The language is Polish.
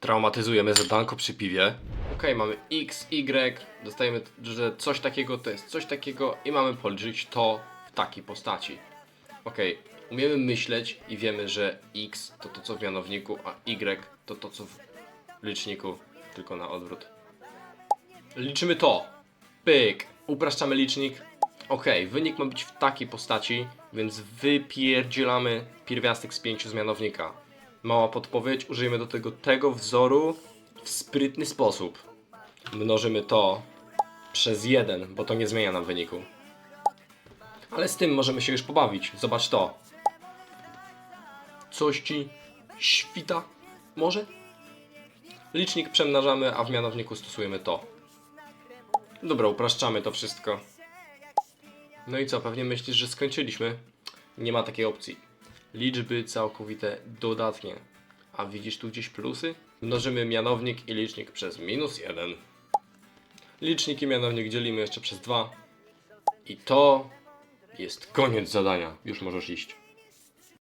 Traumatyzujemy zadanko przy piwie. Okej, mamy x, y, dostajemy, że coś takiego to jest coś takiego i mamy policzyć to w takiej postaci. Okej, umiemy myśleć i wiemy, że x to to co w mianowniku, a y to to co w liczniku, tylko na odwrót. Liczymy to. Pyk. Upraszczamy licznik. Ok, wynik ma być w takiej postaci, więc wypierdzielamy pierwiastek z pięciu z mianownika. Mała podpowiedź, użyjemy do tego tego wzoru w sprytny sposób. Mnożymy to przez jeden, bo to nie zmienia nam wyniku. Ale z tym możemy się już pobawić. Zobacz to. Coś ci świta? Może? Licznik przemnażamy, a w mianowniku stosujemy to. Dobra, upraszczamy to wszystko. No i co, pewnie myślisz, że skończyliśmy? Nie ma takiej opcji. Liczby całkowite dodatnie. A widzisz tu gdzieś plusy? Mnożymy mianownik i licznik przez minus 1. Licznik i mianownik dzielimy jeszcze przez 2. I to jest koniec zadania. Już możesz iść.